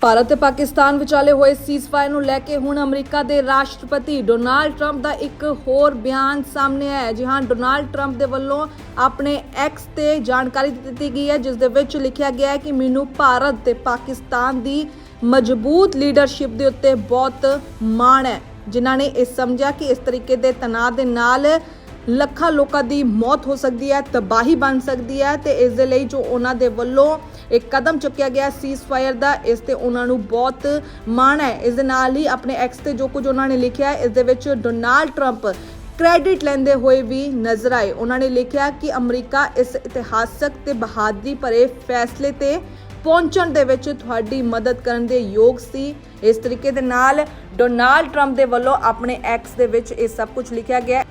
ਭਾਰਤ ਤੇ ਪਾਕਿਸਤਾਨ ਵਿਚਾਲੇ ਹੋਏ ਸੀਜ਼ਫਾਇਰ ਨੂੰ ਲੈ ਕੇ ਹੁਣ ਅਮਰੀਕਾ ਦੇ ਰਾਸ਼ਟਰਪਤੀ ਡੋਨਾਲਡ ਟਰੰਪ ਦਾ ਇੱਕ ਹੋਰ ਬਿਆਨ ਸਾਹਮਣੇ ਆਇਆ ਹੈ। ਜੀ ਹਾਂ, ਡੋਨਾਲਡ ਟਰੰਪ ਦੇ ਵੱਲੋਂ ਆਪਣੇ ਐਕਸ ਤੇ ਜਾਣਕਾਰੀ ਦਿੱਤੀ ਗਈ ਹੈ, ਜਿਸ ਦੇ ਵਿੱਚ ਲਿਖਿਆ ਗਿਆ ਹੈ ਕਿ ਮੈਨੂੰ ਭਾਰਤ ਤੇ ਪਾਕਿਸਤਾਨ ਦੀ ਮਜ਼ਬੂਤ ਲੀਡਰਸ਼ਿਪ ਦੇ ਉੱਤੇ ਬਹੁਤ ਮਾਣ ਹੈ। ਜਿਨ੍ਹਾਂ ਨੇ ਇਹ ਸਮਝਿਆ ਕਿ ਇਸ ਤਰੀਕੇ ਦੇ ਤਣਾਅ ਦੇ ਨਾਲ ਲੱਖਾਂ ਲੋਕਾਂ ਦੀ ਮੌਤ ਹੋ ਸਕਦੀ ਹੈ, ਤਬਾਹੀ ਬਣ ਸਕਦੀ ਹੈ ਤੇ ਇਸ ਦੇ ਲਈ ਜੋ ਉਹਨਾਂ ਦੇ ਵੱਲੋਂ ਇੱਕ ਕਦਮ ਚੁੱਕਿਆ ਗਿਆ ਸੀਜ਼ਫਾਇਰ ਦਾ, ਇਸ ਤੇ ਉਹਨਾਂ ਨੂੰ ਬਹੁਤ ਮਾਣ ਹੈ। ਇਸ ਦੇ ਨਾਲ ਹੀ ਆਪਣੇ ਐਕਸ ਤੇ ਜੋ ਕੁਝ ਉਹਨਾਂ ਨੇ ਲਿਖਿਆ ਹੈ ਇਸ ਦੇ ਵਿੱਚ ਡੋਨਾਲਡ ਟਰੰਪ ਕ੍ਰੈਡਿਟ ਲੈਂਦੇ ਹੋਏ ਵੀ ਨਜ਼ਰ ਆਏ। ਉਹਨਾਂ ਨੇ ਲਿਖਿਆ ਕਿ ਅਮਰੀਕਾ ਇਸ ਇਤਿਹਾਸਕ ਤੇ ਬਹਾਦਰੀ ਭਰੇ ਫੈਸਲੇ ਤੇ ਪਹੁੰਚਣ ਦੇ ਵਿੱਚ ਤੁਹਾਡੀ ਮਦਦ ਕਰਨ ਦੇ ਯੋਗ ਸੀ। ਇਸ ਤਰੀਕੇ ਦੇ ਨਾਲ ਡੋਨਾਲਡ ਟਰੰਪ ਦੇ ਵੱਲੋਂ ਆਪਣੇ ਐਕਸ ਦੇ ਵਿੱਚ ਇਹ ਸਭ ਕੁਝ ਲਿਖਿਆ ਗਿਆ।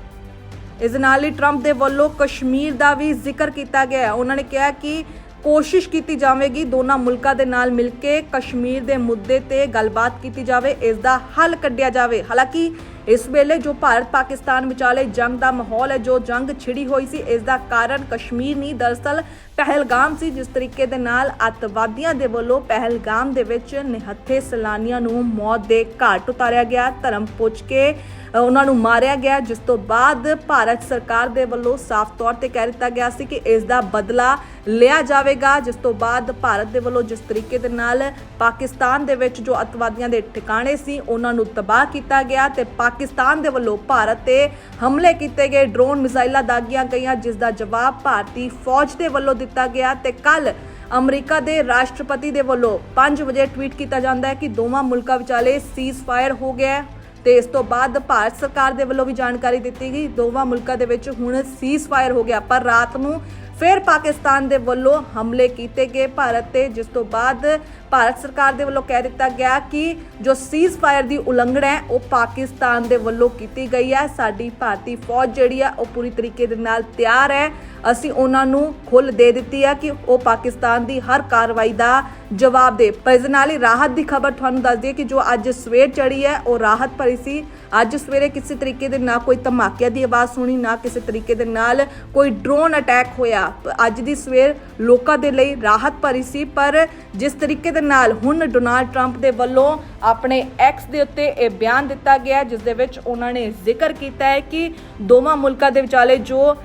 ਇਸ ਦੇ ਨਾਲ ਹੀ ਟਰੰਪ ਦੇ ਵੱਲੋਂ ਕਸ਼ਮੀਰ ਦਾ ਵੀ ਜ਼ਿਕਰ ਕੀਤਾ ਗਿਆ ਹੈ। ਉਹਨਾਂ ਨੇ ਕਿਹਾ ਕਿ ਕੋਸ਼ਿਸ਼ ਕੀਤੀ ਜਾਵੇਗੀ ਦੋਨਾਂ ਮੁਲਕਾਂ ਦੇ ਨਾਲ ਮਿਲ ਕੇ ਕਸ਼ਮੀਰ ਦੇ ਮੁੱਦੇ ਤੇ ਗੱਲਬਾਤ ਕੀਤੀ ਜਾਵੇ, ਇਸ ਦਾ ਹੱਲ ਕੱਢਿਆ ਜਾਵੇ ਹਾਲਾਂਕਿ ਇਸ ਵੇਲੇ ਜੋ ਭਾਰਤ ਪਾਕਿਸਤਾਨ ਵਿਚਾਲੇ ਜੰਗ ਦਾ ਮਾਹੌਲ ਹੈ, ਜੋ ਜੰਗ ਛਿੜੀ ਹੋਈ ਸੀ, ਇਸ ਦਾ ਕਾਰਨ ਕਸ਼ਮੀਰ ਨਹੀਂ। ਦਰਅਸਲ ਪਹਿਲਗਾਮ ਸੀ, ਜਿਸ ਤਰੀਕੇ ਦੇ ਨਾਲ ਅੱਤਵਾਦੀਆਂ ਦੇ ਵੱਲੋਂ ਪਹਿਲਗਾਮ ਦੇ ਵਿੱਚ ਨਿਹੱਥੇ ਸੈਲਾਨੀਆਂ ਨੂੰ ਮੌਤ ਦੇ ਘਾਟ ਉਤਾਰਿਆ ਗਿਆ। ਧਰਮ ਪੁੱਛ ਕੇ ਉਹਨਾਂ ਨੂੰ ਮਾਰਿਆ ਗਿਆ, ਜਿਸ ਤੋਂ ਬਾਅਦ ਭਾਰਤ ਸਰਕਾਰ ਦੇ ਵੱਲੋਂ ਸਾਫ਼ ਤੌਰ ਤੇ ਕਹਿ ਦਿੱਤਾ ਗਿਆ ਸੀ ਕਿ ਇਸ ਦਾ ਬਦਲਾ ਲਿਆ ਜਾਵੇਗਾ, ਜਿਸ ਤੋਂ ਬਾਅਦ ਭਾਰਤ ਦੇ ਵੱਲੋਂ ਜਿਸ ਤਰੀਕੇ ਦੇ ਨਾਲ ਪਾਕਿਸਤਾਨ ਦੇ ਵਿੱਚ ਜੋ ਅੱਤਵਾਦੀਆਂ ਦੇ ਟਿਕਾਣੇ ਸੀ, ਉਹਨਾਂ ਨੂੰ ਤਬਾਹ ਕੀਤਾ ਗਿਆ ਤੇ ਪਾਕਿਸਤਾਨ ਦੇ ਵੱਲੋਂ ਭਾਰਤ ਤੇ ਹਮਲੇ ਕੀਤੇ ਗਏ ਡਰੋਨ ਮਿਜ਼ਾਈਲਾਂ ਦਾਗੀਆਂ ਗਈਆਂ ਜਿਸ ਦਾ ਜਵਾਬ ਭਾਰਤੀ ਫੌਜ ਦੇ ਵੱਲੋਂ ਦਿੱਤਾ ਗਿਆ ਤੇ ਕੱਲ ਅਮਰੀਕਾ ਦੇ ਰਾਸ਼ਟਰਪਤੀ ਦੇ ਵੱਲੋਂ 5 ਵਜੇ ਟਵੀਟ ਕੀਤਾ ਜਾਂਦਾ ਹੈ ਕਿ ਦੋਵਾਂ ਮੁਲਕਾਂ ਵਿਚਾਲੇ ਸੀਜ਼ਫਾਇਰ ਹੋ ਗਿਆ ਹੈ ਤੇ ਇਸ ਤੋਂ ਬਾਅਦ ਭਾਰਤ ਸਰਕਾਰ ਦੇ ਵੱਲੋਂ ਵੀ ਜਾਣਕਾਰੀ ਦਿੱਤੀ ਗਈ, ਦੋਵਾਂ ਮੁਲਕਾਂ ਦੇ ਵਿੱਚ ਹੁਣ ਸੀਜ਼ਫਾਇਰ ਹੋ ਗਿਆ, ਪਰ ਰਾਤ ਨੂੰ ਫਿਰ ਪਾਕਿਸਤਾਨ ਦੇ ਵੱਲੋਂ ਹਮਲੇ ਕੀਤੇ ਗਏ ਭਾਰਤ ਤੇ, ਜਿਸ ਤੋਂ ਬਾਅਦ ਭਾਰਤ ਸਰਕਾਰ ਦੇ ਵੱਲੋਂ ਕਹਿ ਦਿੱਤਾ ਗਿਆ ਕਿ ਜੋ ਸੀਜ਼ਫਾਇਰ ਦੀ ਉਲੰਘਣਾ ਹੈ, ਉਹ ਪਾਕਿਸਤਾਨ ਦੇ ਵੱਲੋਂ ਕੀਤੀ ਗਈ ਹੈ। ਸਾਡੀ ਭਾਰਤੀ ਫੌਜ ਜਿਹੜੀ ਹੈ ਉਹ ਪੂਰੀ ਤਰੀਕੇ ਦੇ ਨਾਲ ਤਿਆਰ ਹੈ। ਅਸੀਂ ਉਹਨਾਂ ਨੂੰ ਖੁੱਲ ਦੇ ਦਿੱਤੀ ਹੈ ਕਿ ਉਹ ਪਾਕਿਸਤਾਨ ਦੀ ਹਰ ਕਾਰਵਾਈ ਦਾ ਜਵਾਬ ਦੇ। ਪਰ ਇਸ ਨਾਲ ਹੀ ਰਾਹਤ ਦੀ ਖਬਰ ਤੁਹਾਨੂੰ ਦੱਸ ਦਈਏ ਕਿ ਜੋ ਅੱਜ ਸਵੇਰ ਚੜੀ ਹੈ, ਉਹ ਰਾਹਤ ਭਰੀ ਸੀ। ਅੱਜ ਸਵੇਰੇ ਕਿਸੇ ਤਰੀਕੇ ਦੇ ਨਾ ਕੋਈ ਧਮਾਕਿਆਂ ਦੀ ਆਵਾਜ਼ ਸੁਣੀ, ਨਾ ਕਿਸੇ ਤਰੀਕੇ ਦੇ ਨਾਲ ਕੋਈ ਡਰੋਨ ਅਟੈਕ ਹੋਇਆ। ਅੱਜ ਦੀ ਸਵੇਰ ਲੋਕਾਂ ਦੇ ਲਈ ਰਾਹਤ ਭਰੀ ਸੀ, ਪਰ ਜਿਸ ਤਰੀਕੇ ਦੇ ਨਾਲ ਹੁਣ ਡੋਨਾਲਡ ਟਰੰਪ ਦੇ ਵੱਲੋਂ ਆਪਣੇ ਐਕਸ ਦੇ ਉੱਤੇ ਇਹ ਬਿਆਨ ਦਿੱਤਾ ਗਿਆ ਜਿਸ ਦੇ ਵਿੱਚ ਉਹਨਾਂ ਨੇ ਜ਼ਿਕਰ ਕੀਤਾ ਹੈ ਕਿ ਦੋਵਾਂ ਮੁਲਕਾਂ ਦੇ ਵਿਚਾਲੇ ਜੋ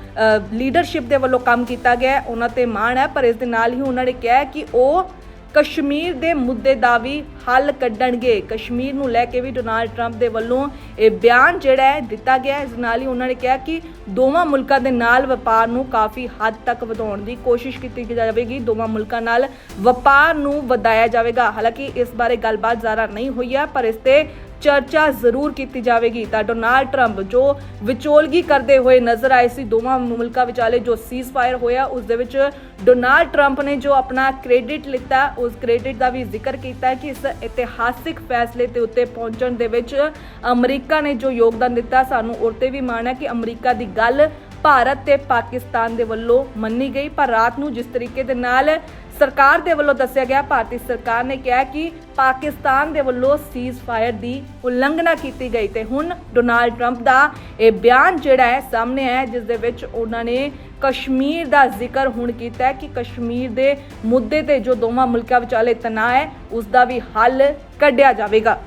ਲੀਡਰਸ਼ਿਪ ਦੇ ਵੱਲੋਂ ਕੰਮ ਕੀਤਾ ਗਿਆ ਉਹਨਾਂ ਤੇ ਮਾਣ ਹੈ, ਪਰ ਇਸ ਦੇ ਨਾਲ ਹੀ ਉਹਨਾਂ ਨੇ ਕਿਹਾ ਕਿ ਉਹ ਕਸ਼ਮੀਰ ਦੇ ਮੁੱਦੇ ਦਾ ਵੀ ਹੱਲ ਕੱਢਣਗੇ। ਕਸ਼ਮੀਰ ਨੂੰ ਲੈ ਕੇ ਵੀ ਡੋਨਾਲਡ ਟਰੰਪ ਦੇ ਵੱਲੋਂ ਇਹ ਬਿਆਨ ਜਿਹੜਾ ਹੈ ਦਿੱਤਾ ਗਿਆ ਇਸ ਨਾਲ ਹੀ ਉਹਨਾਂ ਨੇ ਕਿਹਾ ਕਿ ਦੋਵਾਂ ਮੁਲਕਾਂ ਦੇ ਨਾਲ ਵਪਾਰ ਨੂੰ ਕਾਫੀ ਹੱਦ ਤੱਕ ਵਧਾਉਣ ਦੀ ਕੋਸ਼ਿਸ਼ ਕੀਤੀ ਜਾਵੇਗੀ। ਦੋਵਾਂ ਮੁਲਕਾਂ ਨਾਲ ਵਪਾਰ ਨੂੰ ਵਧਾਇਆ ਜਾਵੇਗਾ। ਹਾਲਾਂਕਿ ਇਸ ਬਾਰੇ ਗੱਲਬਾਤ ਜ਼ਿਆਦਾ ਨਹੀਂ ਹੋਈ ਹੈ, ਪਰ ਇਸ ਤੇ ਚਰਚਾ ਜ਼ਰੂਰ ਕੀਤੀ ਜਾਵੇਗੀ। ਤਾਂ ਡੋਨਾਲਡ ਟਰੰਪ ਜੋ ਵਿਚੋਲਗੀ ਕਰਦੇ ਹੋਏ ਨਜ਼ਰ ਆਏ ਸੀ, ਦੋਵਾਂ ਮੁਲਕਾਂ ਵਿਚਾਲੇ ਜੋ ਸੀਜ਼ਫਾਇਰ ਹੋਇਆ, ਉਸ ਦੇ ਵਿੱਚ ਡੋਨਾਲਡ ਟਰੰਪ ਨੇ ਜੋ ਆਪਣਾ ਕ੍ਰੈਡਿਟ ਲਿੱਤਾ, ਉਸ ਕ੍ਰੈਡਿਟ ਦਾ ਵੀ ਜ਼ਿਕਰ ਕੀਤਾ ਕਿ ਇਸ ਇਤਿਹਾਸਿਕ ਫੈਸਲੇ ਤੇ ਉੱਤੇ ਪਹੁੰਚਣ ਦੇ ਵਿੱਚ ਅਮਰੀਕਾ ਨੇ ਜੋ ਯੋਗਦਾਨ ਦਿੱਤਾ, ਸਾਨੂੰ ਉਹ ਵੀ ਮਾਣ ਹੈ ਕਿ ਅਮਰੀਕਾ ਦੀ ਗੱਲ ਭਾਰਤ ਤੇ ਪਾਕਿਸਤਾਨ ਦੇ ਵੱਲੋਂ ਮੰਨੀ ਗਈ, ਪਰ ਰਾਤ ਨੂੰ ਜਿਸ ਤਰੀਕੇ ਦੇ ਨਾਲ ਸਰਕਾਰ ਦੇ ਵੱਲੋਂ ਦੱਸਿਆ ਗਿਆ, ਭਾਰਤੀ ਸਰਕਾਰ ਨੇ ਕਿਹਾ ਕਿ ਪਾਕਿਸਤਾਨ ਦੇ ਵੱਲੋਂ ਸੀਜ਼ਫਾਇਰ ਦੀ ਉਲੰਘਣਾ ਕੀਤੀ ਗਈ ਤੇ ਹੁਣ ਡੋਨਾਲਡ ਟਰੰਪ ਦਾ ਇਹ ਬਿਆਨ ਜਿਹੜਾ ਹੈ ਸਾਹਮਣੇ ਆਇਆ ਜਿਸ ਦੇ ਵਿੱਚ ਉਹਨਾਂ ਨੇ ਕਸ਼ਮੀਰ ਦਾ ਜ਼ਿਕਰ ਹੁਣ ਕੀਤਾ ਹੈ ਕਿ ਕਸ਼ਮੀਰ ਦੇ ਮੁੱਦੇ ਤੇ ਜੋ ਦੋਵਾਂ ਮੁਲਕਾਂ ਵਿਚਾਲੇ ਤਣਾਅ ਹੈ ਉਸ ਦਾ ਵੀ ਹੱਲ ਕੱਢਿਆ ਜਾਵੇਗਾ।